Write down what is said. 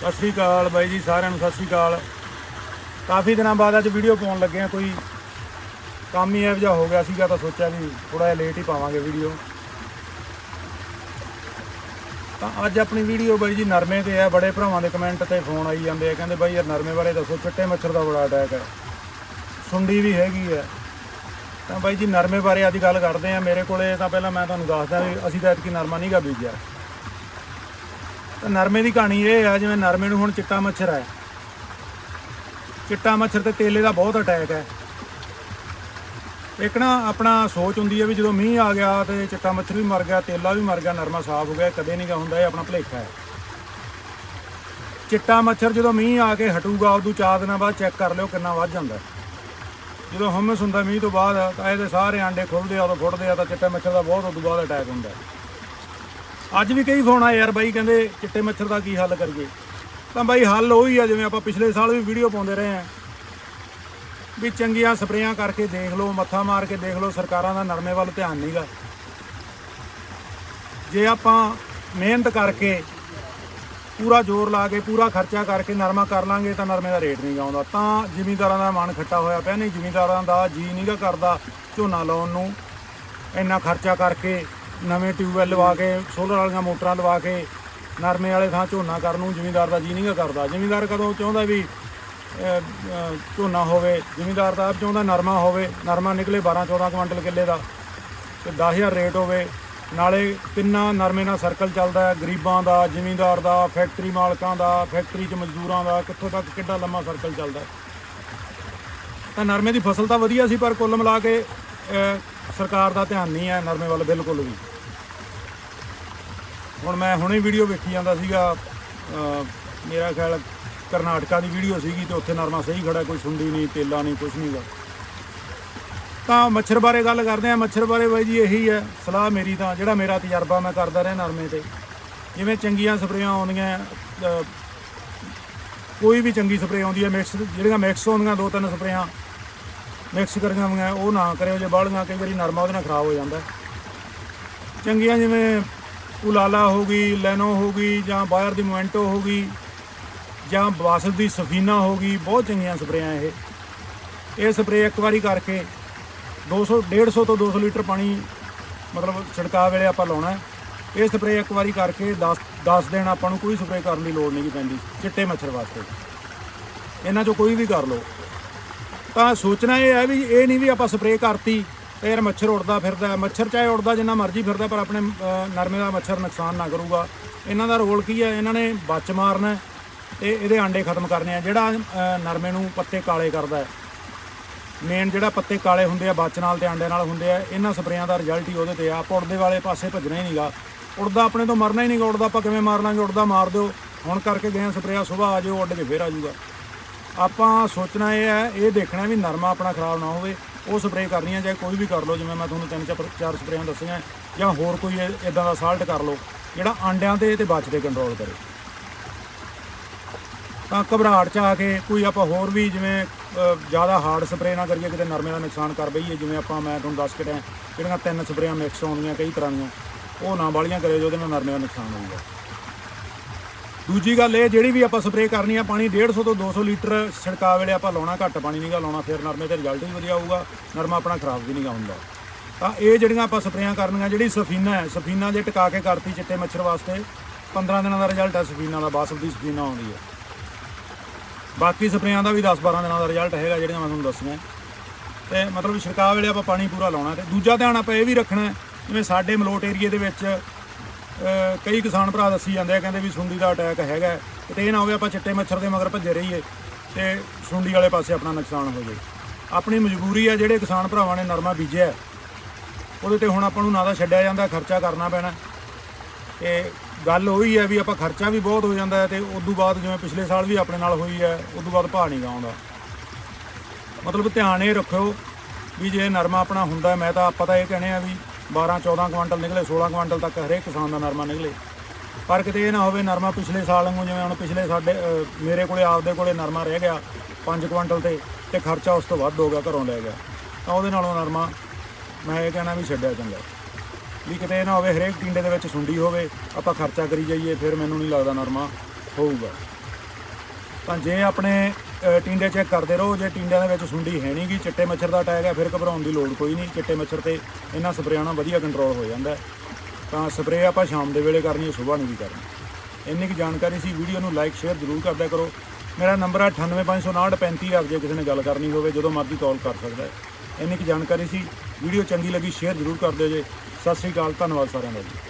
ਸਤਿ ਸ਼੍ਰੀ ਅਕਾਲ ਬਾਈ ਜੀ, ਸਾਰਿਆਂ ਨੂੰ ਸਤਿ ਸ਼੍ਰੀ ਅਕਾਲ। ਕਾਫੀ ਦਿਨਾਂ ਬਾਅਦ ਅੱਜ ਵੀਡੀਓ ਪਾਉਣ ਲੱਗੇ ਆ ਕੋਈ ਕੰਮ ਹੀ ਇਹੋ ਜਿਹਾ ਹੋ ਗਿਆ ਸੀਗਾ ਤਾਂ ਸੋਚਿਆ ਵੀ ਥੋੜਾ ਜਿਹਾ ਲੇਟ ਹੀ ਪਾਵਾਂਗੇ ਵੀਡੀਓ ਤਾਂ ਅੱਜ ਆਪਣੀ ਵੀਡੀਓ ਬਾਈ ਜੀ ਨਰਮੇ ਤੇ ਹੈ, ਬੜੇ ਭਰਾਵਾਂ ਦੇ ਕਮੈਂਟ ਤੇ ਫੋਨ ਆਈ ਜਾਂਦੇ ਆ, ਕਹਿੰਦੇ ਬਾਈ ਯਾਰ ਨਰਮੇ ਬਾਰੇ ਦੱਸੋ, ਚਿੱਟੇ ਮੱਛਰ ਦਾ ਬੜਾ ਅਟੈਕ ਹੈ। ਸੁੰਡੀ ਵੀ ਹੈਗੀ ਹੈ। ਤਾਂ ਬਾਈ ਜੀ ਨਰਮੇ ਬਾਰੇ ਅੱਜ ਗੱਲ ਕਰਦੇ ਆ ਮੇਰੇ ਕੋਲੇ ਤਾਂ ਪਹਿਲਾਂ ਮੈਂ ਤੁਹਾਨੂੰ ਦੱਸਦਾ ਵੀ ਅਸੀਂ ਤਾਂ ਇਤਕੀ ਨਰਮਾ ਨਹੀਂਗਾ ਬੀਜਿਆ। ਤਾਂ ਨਰਮੇ ਦੀ ਕਹਾਣੀ ਇਹ ਆ, ਜਿਵੇਂ ਨਰਮੇ ਨੂੰ ਹੁਣ ਚਿੱਟਾ ਮੱਛਰ ਹੈ ਚਿੱਟਾ ਮੱਛਰ ਤੇ ਤੇਲੇ ਦਾ ਬਹੁਤ ਅਟੈਕ ਹੈ। ਇੱਕ ਨਾ ਆਪਣਾ ਸੋਚ ਹੁੰਦੀ ਹੈ ਵੀ ਜਦੋਂ ਮੀਂਹ ਆ ਗਿਆ ਤੇ ਚਿੱਟਾ ਮੱਛਰ ਵੀ ਮਰ ਗਿਆ, ਤੇਲਾ ਵੀ ਮਰ ਗਿਆ, ਨਰਮਾ ਸਾਫ਼ ਹੋ ਗਿਆ, ਕਦੇ ਨਹੀਂਗਾ ਹੁੰਦਾ, ਇਹ ਆਪਣਾ ਭੁਲੇਖਾ ਹੈ। ਚਿੱਟਾ ਮੱਛਰ ਜਦੋਂ ਮੀਂਹ ਆ ਕੇ ਹਟੂਗਾ ਉਦੋਂ ਚਾਰ ਦਿਨਾਂ ਬਾਅਦ ਚੈੱਕ ਕਰ ਲਿਓ ਕਿੰਨਾ ਵੱਧ ਜਾਂਦਾ। ਜਦੋਂ ਹਮਸ ਹੁੰਦਾ ਮੀਂਹ ਤੋਂ ਬਾਅਦ, ਤਾਂ ਇਹਦੇ ਸਾਰੇ ਆਂਡੇ ਖੁੱਲਦੇ ਆ, ਉਦੋਂ ਫੁੱਟਦੇ ਆ, ਤਾਂ ਚਿੱਟਾ ਮੱਛਰ ਦਾ ਬਹੁਤ ਉਦੋਂ ਬਾਅਦ ਅਟੈਕ ਹੁੰਦਾ। ਅੱਜ ਵੀ ਕਈ ਫੋਨ ਆਏ ਯਾਰ ਬਾਈ, ਕਹਿੰਦੇ ਚਿੱਟੇ ਮੱਛਰ ਦਾ ਕੀ ਹੱਲ ਕਰੀਏ। ਤਾਂ ਬਾਈ ਹੱਲ ਉਹੀ ਆ, ਜਿਵੇਂ ਆਪਾਂ ਪਿਛਲੇ ਸਾਲ ਵੀ ਵੀਡੀਓ ਪਾਉਂਦੇ ਰਹੇ ਆ। ਵੀ ਚੰਗੀਆਂ ਸਪਰੇਆਂ ਕਰਕੇ ਦੇਖ ਲਓ, ਮੱਥਾ ਮਾਰ ਕੇ ਦੇਖ ਲਓ, ਸਰਕਾਰਾਂ ਦਾ ਨਰਮੇ ਵੱਲ ਧਿਆਨ ਨਹੀਂਗਾ ਜੇ ਆਪਾਂ ਮਿਹਨਤ ਕਰਕੇ ਪੂਰਾ ਜ਼ੋਰ ਲਾ ਕੇ, ਪੂਰਾ ਖਰਚਾ ਕਰਕੇ ਨਰਮਾ ਕਰ ਲਾਂਗੇ, ਤਾਂ ਨਰਮੇ ਦਾ ਰੇਟ ਨਹੀਂ ਆਉਂਦਾ। ਤਾਂ ਜ਼ਿਮੀਂਦਾਰਾਂ ਦਾ ਮਨ ਖੱਟਾ ਹੋਇਆ ਪਿਆ, ਨਹੀਂ ਜ਼ਿਮੀਂਦਾਰਾਂ ਦਾ ਜੀ ਨਹੀਂਗਾ ਕਰਦਾ ਝੋਨਾ ਲਾਉਣ ਨੂੰ। ਇੰਨਾ ਖਰਚਾ ਕਰਕੇ ਨਵੇਂ ਟਿਊਬਵੈਲ ਲਵਾ ਕੇ ਸੋਲਰ ਵਾਲੀਆਂ ਮੋਟਰਾਂ ਲਵਾ ਕੇ, ਨਰਮੇ ਵਾਲੇ ਥਾਂ ਝੋਨਾ ਕਰਨ ਨੂੰ ਜ਼ਿਮੀਂਦਾਰ ਦਾ ਜੀ ਨਹੀਂ ਕਰਦਾ। ਜ਼ਿਮੀਂਦਾਰ ਕਦੋਂ ਚਾਹੁੰਦਾ ਵੀ ਝੋਨਾ ਹੋਵੇ, ਜ਼ਿਮੀਂਦਾਰ ਦਾ ਆਪ ਚਾਹੁੰਦਾ ਨਰਮਾ ਹੋਵੇ, ਨਰਮਾ ਨਿਕਲੇ 12 14 ਕੁਇੰਟਲ ਕਿੱਲੇ ਦਾ, ਤੇ 10000 ਰੇਟ ਹੋਵੇ। ਨਾਲੇ ਕਿੰਨਾ ਨਰਮੇ ਨਾਲ ਸਰਕਲ ਚੱਲਦਾ ਹੈ, ਗਰੀਬਾਂ ਦਾ, ਜ਼ਿਮੀਂਦਾਰ ਦਾ ਫੈਕਟਰੀ ਮਾਲਕਾਂ ਦਾ ਫੈਕਟਰੀ 'ਚ ਮਜ਼ਦੂਰਾਂ ਦਾ, ਕਿੱਥੋਂ ਤੱਕ ਕਿੱਡਾ ਲੰਮਾ ਸਰਕਲ ਚੱਲਦਾ ਤਾਂ ਨਰਮੇ ਦੀ ਫਸਲ ਤਾਂ ਵਧੀਆ ਸੀ, ਪਰ ਕੁੱਲ ਮਿਲਾ ਕੇ ਸਰਕਾਰ ਦਾ ਧਿਆਨ ਨਹੀਂ ਹੈ ਨਰਮੇ ਵੱਲ ਬਿਲਕੁਲ ਵੀ। ਹੁਣ ਮੈਂ ਹੁਣੇ ਵੀਡੀਓ ਵੇਖੀ ਜਾਂਦਾ ਸੀਗਾ ਮੇਰਾ ਖਿਆਲ ਕਰਨਾਟਕਾ ਦੀ ਵੀਡੀਓ ਸੀਗੀ ਤੇ ਉੱਥੇ ਨਰਮਾ ਸਹੀ ਖੜਾ, ਕੋਈ ਸੁੰਡੀ ਨਹੀਂ, ਤੇਲਾ ਨਹੀਂ ਕੁਝ ਨਹੀਂਗਾ ਤਾਂ ਮੱਛਰ ਬਾਰੇ ਗੱਲ ਕਰਦੇ ਆ ਮੱਛਰ ਬਾਰੇ ਬਾਈ ਜੀ ਇਹੀ ਹੈ, ਸਲਾਹ ਮੇਰੀ ਤਾਂ, ਜਿਹੜਾ ਮੇਰਾ ਤਜਰਬਾ ਮੈਂ ਕਰਦਾ ਰਿਹਾ ਨਰਮੇ ਤੇ। ਜਿਵੇਂ ਚੰਗੀਆਂ ਸਪਰੇਆਂ ਆਉਂਦੀਆਂ ਕੋਈ ਵੀ ਚੰਗੀ ਸਪਰੇਅ ਆਉਂਦੀ ਹੈ, ਮਿਕਸ, ਜਿਹੜੀਆਂ ਮਿਕਸ ਹੁੰਦੀਆਂ, ਦੋ ਤਿੰਨ ਸਪਰੇਆਂ ਮਿਕਸ ਕਰੀਆਂ ਹੋਈਆਂ ਉਹ ਨਾ ਕਰਿਓ ਜੇ ਬਾਹਲੀਆਂ ਕਈ ਵਾਰੀ ਨਰਮਾ ਉਹਦੇ ਨਾਲ ਖਰਾਬ ਹੋ ਜਾਂਦਾ। ਚੰਗੀਆਂ ਜਿਵੇਂ ਉਲਾਲਾ ਹੋ ਗਈ, ਲੈਨੋ ਹੋ ਗਈ, ਜਾਂ ਬਾਇਰ ਦੀ ਮੋਮੈਂਟੋ ਹੋ ਗਈ, ਜਾਂ ਬਾਸਲ ਦੀ ਸਫੀਨਾ ਹੋ ਗਈ, ਬਹੁਤ ਚੰਗੀਆਂ ਸਪਰੇਆਂ ਇਹ। ਇਹ ਸਪਰੇਅ ਇੱਕ ਵਾਰੀ ਕਰਕੇ 200 150 ਤੋਂ 200 ਲੀਟਰ ਪਾਣੀ ਮਤਲਬ ਛਿੜਕਾਅ ਵੇਲੇ ਆਪਾਂ ਲਾਉਣਾ ਹੈ। ਇਹ ਸਪਰੇਅ ਇੱਕ ਵਾਰੀ ਕਰਕੇ 10 10 ਦਿਨ ਆਪਾਂ ਨੂੰ ਕੋਈ ਸਪਰੇਅ ਕਰਨ ਦੀ ਲੋੜ ਨਹੀਂ ਪੈਂਦੀ, ਚਿੱਟੇ ਮੱਛਰ ਵਾਸਤੇ। ਇਹਨਾਂ ਚੋਂ ਕੋਈ ਵੀ ਕਰ ਲਓ। ਤਾਂ ਸੋਚਣਾ ਇਹ ਹੈ ਵੀ ਇਹ ਨਹੀਂ ਵੀ ਆਪਾਂ ਸਪਰੇਅ ਕਰਤੀ ਤੇ ਯਾਰ ਮੱਛਰ ਉੜਦਾ ਫਿਰਦਾ, ਮੱਛਰ ਚਾਹੇ ਉੜਦਾ ਜਿੰਨਾ ਮਰਜ਼ੀ ਫਿਰਦਾ, ਪਰ ਆਪਣੇ ਨਰਮੇ ਦਾ ਮੱਛਰ ਨੁਕਸਾਨ ਨਾ ਕਰੂਗਾ। ਇਹਨਾਂ ਦਾ ਰੋਲ ਕੀ ਹੈ? ਇਹਨਾਂ ਨੇ ਬੱਚ ਮਾਰਨਾ ਹੈ ਤੇ ਇਹਦੇ ਆਂਡੇ ਖਤਮ ਕਰਨੇ ਆ। ਜਿਹੜਾ ਨਰਮੇ ਨੂੰ ਪੱਤੇ ਕਾਲੇ ਕਰਦਾ ਹੈ। ਮੇਨ ਜਿਹੜਾ ਪੱਤੇ ਕਾਲੇ ਹੁੰਦੇ ਆ, ਬੱਚ ਨਾਲ ਤੇ ਆਂਡੇ ਨਾਲ ਹੁੰਦੇ ਆ, ਇਹਨਾਂ ਸਪਰੇਆਂ ਦਾ ਰਿਜ਼ਲਟ ਹੀ ਉਹਦੇ ਤੇ ਆ। ਆਪਾਂ ਉੜਦੇ ਵਾਲੇ ਪਾਸੇ ਭੱਜਣਾ ਹੀ ਨਹੀਂਗਾ ਉੜਦਾ ਆਪਣੇ ਤੋਂ ਮਰਨਾ ਹੀ ਨਹੀਂਗਾ ਉੜਦਾ ਆਪਾਂ ਕਿਵੇਂ ਮਾਰ ਲਾਂਗੇ? ਉੜਦਾ ਮਾਰ ਦਿਓ। ਹੁਣ ਕਰਕੇ ਗਏ ਆ ਸਪਰੇਆ ਸਵੇਰ ਆ ਜਾਓ ਉੱਡ ਕੇ ਫੇਰ ਆ ਜਾਊਗਾ। ਆਪਾਂ ਸੋਚਣਾ ਇਹ ਹੈ, ਇਹ ਦੇਖਣਾ ਵੀ ਨਰਮਾ ਆਪਣਾ ਖਰਾਬ ਨਾ ਹੋਵੇ, ਉਹ ਸਪਰੇਅ ਕਰਨੀ ਹੈ, ਚਾਹੇ ਕੋਈ ਵੀ ਕਰ ਲਓ, ਜਿਵੇਂ ਮੈਂ ਤੁਹਾਨੂੰ ਤਿੰਨ ਚਾਰ ਸਪਰੇਆਂ ਦੱਸੀਆਂ, ਜਾਂ ਹੋਰ ਕੋਈ ਇਦਾਂ ਦਾ ਸਾਲਟ ਕਰ ਲਓ, ਜਿਹੜਾ ਆਂਡਿਆਂ ਤੇ ਤੇ ਬੱਚ ਤੇ ਕੰਟਰੋਲ ਕਰੇ। ਤਾਂ ਘਬਰਾਹਟ ਚ ਆ ਕੇ ਕੋਈ ਆਪਾਂ ਹੋਰ ਵੀ ਜਿਵੇਂ ਜ਼ਿਆਦਾ ਹਾਰਡ ਸਪਰੇਅ ਨਾ ਕਰੀਏ, ਕਿਤੇ ਨਰਮੇ ਦਾ ਨੁਕਸਾਨ ਕਰ ਬਈਏ, ਜਿਵੇਂ ਆਪਾਂ ਮੈਂ ਤੁਹਾਨੂੰ ਦੱਸ ਕੇ ਟਾਂ ਜਿਹੜੀਆਂ ਤਿੰਨ ਸਪਰੇਆਂ ਮਿਕਸ ਆਉਂਦੀਆਂ ਕਈ ਤਰ੍ਹਾਂ ਦੀਆਂ, ਉਹ ਨਾ ਵਾਲੀਆਂ ਕਰਿਓ, ਜਿਹਦੇ ਨਾਲ ਨਰਮੇ ਦਾ ਨੁਕਸਾਨ ਹੋਊਗਾ। ਦੂਜੀ ਗੱਲ ਇਹ, ਜਿਹੜੀ ਵੀ ਆਪਾਂ ਸਪਰੇਅ ਕਰਨੀ ਆ ਪਾਣੀ 150 ਤੋਂ 200 ਲੀਟਰ ਛਿੜਕਾਅ ਵੇਲੇ ਆਪਾਂ ਲਾਉਣਾ ਘੱਟ ਪਾਣੀ ਨਹੀਂਗਾ ਲਾਉਣਾ ਫਿਰ ਨਰਮੇ ਤੇ ਰਿਜ਼ਲਟ ਵੀ ਵਧੀਆ ਆਊਗਾ ਨਰਮਾ ਆਪਣਾ ਖਰਾਬ ਵੀ ਨਹੀਂਗਾ ਹੁੰਦਾ। ਤਾਂ ਇਹ ਜਿਹੜੀਆਂ ਆਪਾਂ ਸਪਰੇਆਂ ਕਰਨੀਆਂ, ਜਿਹੜੀ ਸਫੀਨਾ ਹੈ, ਸਫੀਨਾ ਜੇ ਟਿਕਾ ਕੇ ਕਰਤੀ ਚਿੱਟੇ ਮੱਛਰ ਵਾਸਤੇ 15 ਦਿਨਾਂ ਦਾ ਰਿਜ਼ਲਟ ਹੈ ਸਫੀਨਾ ਦਾ ਬਾਸਲ ਦੀ ਸਫੀਨਾ ਆਉਂਦੀ ਹੈ। ਬਾਕੀ ਸਪਰੇਆਂ ਦਾ ਵੀ 10-12 ਦਿਨਾਂ ਦਾ ਰਿਜ਼ਲਟ ਹੈਗਾ, ਜਿਹੜੀਆਂ ਮੈਂ ਤੁਹਾਨੂੰ ਦੱਸੀਆਂ। ਤੇ ਮਤਲਬ ਛਿੜਕਾਅ ਵੇਲੇ ਆਪਾਂ ਪਾਣੀ ਪੂਰਾ ਲਾਉਣਾ ਤੇ ਦੂਜਾ ਧਿਆਨ ਆਪਾਂ ਇਹ ਵੀ ਰੱਖਣਾ, ਜਿਵੇਂ ਸਾਡੇ ਮਲੋਟ ਏਰੀਏ ਦੇ ਵਿੱਚ ਕਈ ਕਿਸਾਨ ਭਰਾ ਦੱਸੀ ਜਾਂਦੇ ਆ, ਕਹਿੰਦੇ ਵੀ ਸੁੰਡੀ ਦਾ ਅਟੈਕ ਹੈਗਾ ਹੈ। ਇਹ ਨਾ ਹੋਵੇ ਆਪਾਂ ਚਿੱਟੇ ਮੱਛਰ ਦੇ ਮਗਰ ਭੱਜੇ ਰਹੀਏ ਤੇ ਸੁੰਡੀ ਵਾਲੇ ਪਾਸੇ ਆਪਣਾ ਨੁਕਸਾਨ ਹੋ ਜਾਏ। ਆਪਣੀ ਮਜਬੂਰੀ ਹੈ ਜਿਹੜੇ ਕਿਸਾਨ ਭਰਾਵਾਂ ਨੇ ਨਰਮਾ ਬੀਜਿਆ ਉਹਦੇ ਤੇ ਹੁਣ ਆਪਾਂ ਨੂੰ ਨਾ ਤਾਂ ਛੱਡਿਆ ਜਾਂਦਾ, ਖਰਚਾ ਕਰਨਾ ਪੈਣਾ। ਤੇ ਗੱਲ ਉਹੀ ਹੈ ਵੀ ਆਪਾਂ ਖਰਚਾ ਵੀ ਬਹੁਤ ਹੋ ਜਾਂਦਾ ਹੈ ਤੇ ਉਸ ਤੋਂ ਬਾਅਦ ਜਿਵੇਂ ਪਿਛਲੇ ਸਾਲ ਵੀ ਆਪਣੇ ਨਾਲ ਹੋਈ ਹੈ ਉਸ ਤੋਂ ਬਾਅਦ ਭਾਅ ਨਹੀਂ ਗਾਉਂਦਾ। ਮਤਲਬ ਧਿਆਨ ਇਹ ਰੱਖਿਓ ਵੀ ਜੇ ਨਰਮਾ ਆਪਣਾ ਹੁੰਦਾ ਮੈਂ ਤਾਂ ਆਪਾਂ ਤਾਂ ਇਹ ਕਹਿੰਦੇ ਆ ਵੀ 12 14 ਕੁਇੰਟਲ ਨਿਕਲੇ 16 ਕੁਇੰਟਲ ਤੱਕ ਹਰੇਕ ਕਿਸਾਨ ਦਾ ਨਰਮਾ ਨਿਕਲੇ। ਪਰ ਕਿਤੇ ਇਹ ਨਾ ਹੋਵੇ ਨਰਮਾ ਪਿਛਲੇ ਸਾਲ ਵਾਂਗੂ, ਜਿਵੇਂ ਹੁਣ ਪਿਛਲੇ ਸਾਡੇ ਮੇਰੇ ਕੋਲੇ, ਆਪਦੇ ਕੋਲੇ ਨਰਮਾ ਰਹਿ ਗਿਆ 5 ਕੁਇੰਟਲ ਤੇ ਤੇ ਖਰਚਾ ਉਸ ਤੋਂ ਵੱਧ ਹੋ ਗਿਆ, ਘਰੋਂ ਲੈ ਗਿਆ। ਤਾਂ ਉਹਦੇ ਨਾਲੋਂ ਨਰਮਾ, ਮੈਂ ਇਹ ਕਹਿਣਾ ਵੀ ਛੱਡਿਆ ਚੰਗਾ। ਵੀ ਕਿਤੇ ਨਾ ਹੋਵੇ ਹਰੇਕ ਟਿੰਡੇ ਦੇ ਵਿੱਚ ਸੁੰਡੀ ਹੋਵੇ, ਆਪਾਂ ਖਰਚਾ ਕਰੀ ਜਾਈਏ, ਫਿਰ ਮੈਨੂੰ ਨਹੀਂ ਲੱਗਦਾ ਨਰਮਾ ਹੋਊਗਾ। ਤਾਂ ਜੇ ਆਪਣੇ ਟਿੰਡੇ ਚੈੱਕ ਕਰਦੇ ਰਹੋ, ਜੇ ਟਿੰਡਿਆਂ ਦੇ ਵਿੱਚ ਸੁੰਡੀ ਹੈ ਨਹੀਂਗੀ ਚਿੱਟੇ ਮੱਛਰ ਦਾ ਅਟੈਕ ਹੈ, ਫਿਰ ਘਬਰਾਉਣ ਦੀ ਲੋੜ ਕੋਈ ਨਹੀਂ ਚਿੱਟੇ ਮੱਛਰ ਤੇ ਇਹਨਾਂ ਸਪਰੇਆਂ ਨਾਲ ਵਧੀਆ ਕੰਟਰੋਲ ਹੋ ਜਾਂਦਾ ਤਾਂ ਸਪਰੇਅ ਆਪਾਂ ਸ਼ਾਮ ਦੇ ਵੇਲੇ ਕਰਨੀ ਹੈ ਸਵੇਰ ਨਹੀਂ ਵੀ ਕਰਨੀ ਇੰਨੀ ਕੁ ਜਾਣਕਾਰੀ ਸੀ, ਵੀਡੀਓ ਨੂੰ ਲਾਈਕ ਸ਼ੇਅਰ ਜ਼ਰੂਰ ਕਰਦਿਆ ਕਰੋ। ਮੇਰਾ ਨੰਬਰ ਹੈ 9859935000 ਜੇ ਕਿਸੇ ਨੇ ਗੱਲ ਕਰਨੀ ਹੋਵੇ, ਜਦੋਂ ਮਰਜ਼ੀ ਕਾਲ ਕਰ ਸਕਦਾ ਹੈ। ਇੰਨੀ ਕੁ ਜਾਣਕਾਰੀ ਸੀ, ਵੀਡੀਓ ਚੰਗੀ ਲੱਗੀ ਸ਼ੇਅਰ ਜ਼ਰੂਰ ਕਰ ਦਿਓ ਜੇ। ਸਤਿ ਸ੍ਰੀ ਅਕਾਲ, ਧੰਨਵਾਦ ਸਾਰਿਆਂ ਦਾ ਜੀ।